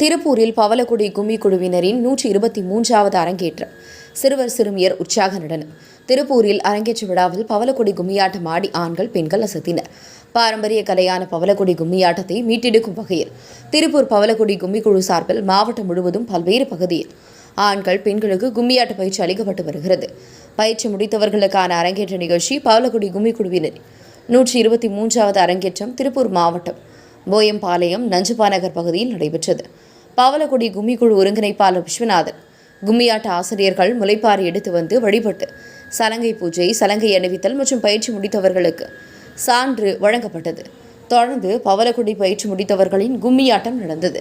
திருப்பூரில் பவளக்குடி கும்மி குழுவினரின் நூற்றி இருபத்தி மூன்றாவது அரங்கேற்றம். சிறுவர் சிறுமியர் உற்சாக நடனம் திருப்பூரில் அரங்கேற்ற விழாவில் பவலக்குடி கும்மியாட்டம் ஆடி ஆண்கள் பெண்கள் அசத்தினர். பாரம்பரிய கலையான பவளக்குடி கும்மியாட்டத்தை மீட்டெடுக்கும் வகையில் திருப்பூர் பவளக்குடி கும்மி குழு சார்பில் மாவட்டம் முழுவதும் பல்வேறு பகுதியில் ஆண்கள் பெண்களுக்கு கும்மியாட்ட பயிற்சி அளிக்கப்பட்டு வருகிறது. பயிற்சி முடித்தவர்களுக்கான அரங்கேற்ற நிகழ்ச்சி பவலக்குடி கும்மி குழுவினர் நூற்றி இருபத்தி மூன்றாவது அரங்கேற்றம் திருப்பூர் மாவட்டம் போயம்பாளையம் நஞ்சுபாநகர் பகுதியில் நடைபெற்றது. பவளக்குடி கும்மிக்குழு ஒருங்கிணைப்பாளர் விஸ்வநாதன். கும்மியாட்ட ஆசிரியர்கள் முளைப்பாறை எடுத்து வந்து வழிபட்டு சலங்கை பூஜை சலங்கை அணிவித்தல் மற்றும் பயிற்சி முடித்தவர்களுக்கு சான்று வழங்கப்பட்டது. தொடர்ந்து பவலக்குடி பயிற்சி முடித்தவர்களின் கும்மியாட்டம் நடந்தது.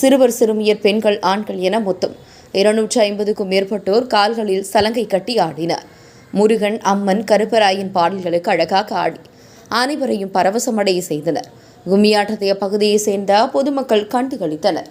சிறுவர் சிறுமியர் பெண்கள் ஆண்கள் என மொத்தம் இருநூற்றி ஐம்பதுக்கும் மேற்பட்டோர் கால்களில் சலங்கை கட்டி ஆடினர். முருகன் அம்மன் கருப்பராயின் பாடல்களுக்கு அழகாக ஆடி அனைவரையும் பரவசமடைய செய்தனர். கும்மியாட்டத்தை அப்பகுதியை சேர்ந்த பொதுமக்கள் கண்டுகளித்தனர்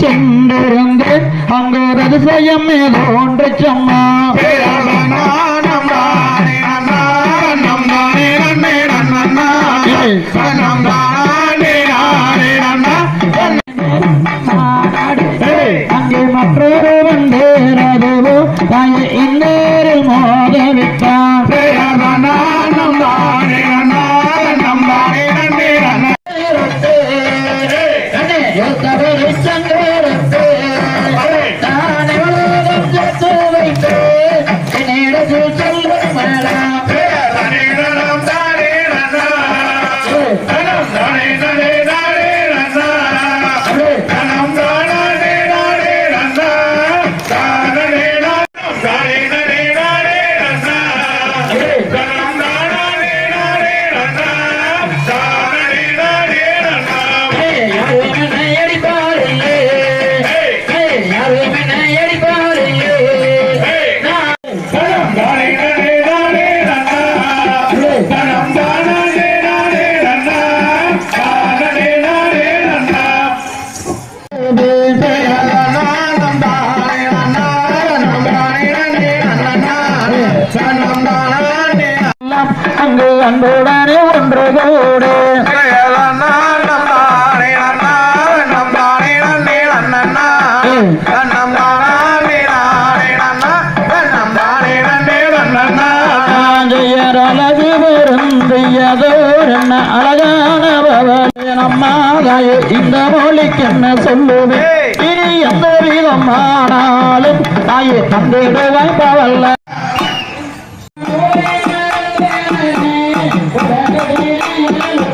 சென்றிருந்தேன் அங்கு ரகசியம் ஏதோ ஒன்று சொன்னா. அங்கு அன்புடனே ஒன்று கூடு அழகா ஆகாய இந்த மொழிக்கு என்ன சொல்லுவேன் இனி எந்த விதம் ஆனாலும் தாயை தந்திடுவாய் பவல்ல Thank.